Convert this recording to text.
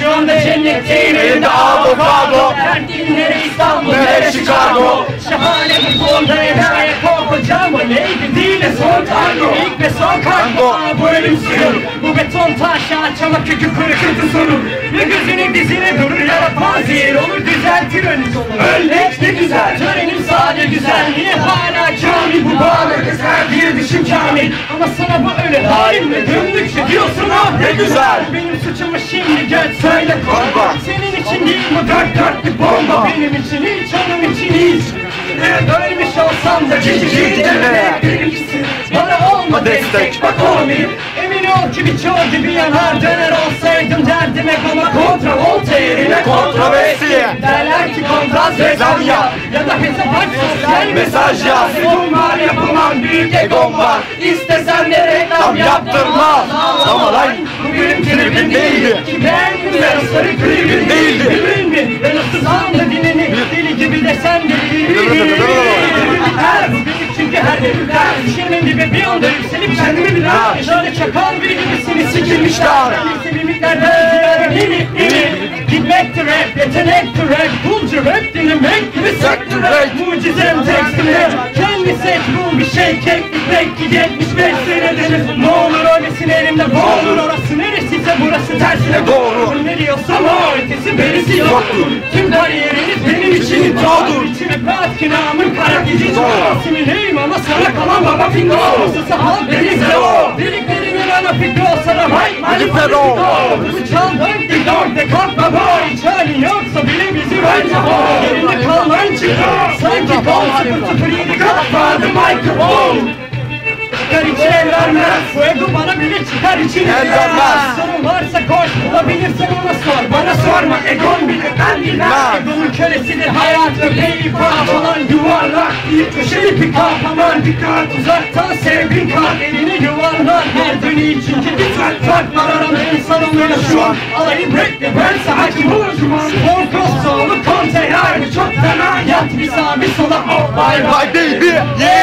Şu anda cennetteyim elinde avokado Dertliğinlere İstanbul nere Chicago. Şahane bir fonda edaya korkacağım neydi değil de son tango İlk ve son kango. Bu ölüm suyun Bu beton taş çama kökü kötü sorun Ya gözünün dizine durur ya da panzehir olur Düzeltir önünüz olur Ölmek ne güzel. Törenim sade güzel. Niye hala kamil bu bağlı Eser bir düşün kamil. Ama sana bu öyle halim ve döndükçe diyorsun ah ne güzel. Benim suçumu şimdi göt söyle korkma Senin için değil bu dört dörtlük bomba. Benim için hiç onun için hiç Ölmüş olsam da cici cici Benimkisi bana olma destek Bak o benim Emin ol ki birçok gibi yanar Döner olsaydım derdime ama kontra yerine Kontroversi. Derler ki kontraz reklam yap Ya. da hesap aç sosyal mesaj yaz var yapamam büyük egom var. İstesem de reklam yaptırmam Ama lan Bu benim tribim değildi. Ben o sarı klibim Değildi. Emin mi? Ben ısırsam da dilini Deli gibi desem de Her çünkü her biter. Düşerim gibi bir anda yükselip kendimi biler Şöyle çakal biri gibisini sikilmişler. Lise mimiklerden mimik Gitmektir rap, yetenektir rap Bulcu rap dinlemek gibi sektör rap Mucizem tekstimde Kendi seç bul bir şey keklik Belki 75 senedir Ne olur öylesin elimde boğulur Orası neresiyse burası tersine doğru Ne diyorsun ama ötesi berisi yoktur Tüm kariyeriniz benim için doğdur İçime pat namın kara gece Simileyim ama sana kalan baba fingo Nasılsa halk benimse o Dediklerinin ana fikri olsa da Manifesto. Bu çal boy Çıkar için el vermez Bu ego bana bile çıkar için El vermez. Sorun varsa koş bulabilirsen ona sor Bana sorma egon bilir ben bilmem Egonun kölesidir hayat öpeği Parçalan yuvarlak bir köşeli pikap Aman dikkat uzaktan sevgin kal Elini yuvarlar her dönüğü çünkü bir trak adamlarına şu an Alayım rap ve ben sanatçı bulurum Korkos oğlu çok fena. Yat bir sağ bir sola. Oh bye bye baby yeah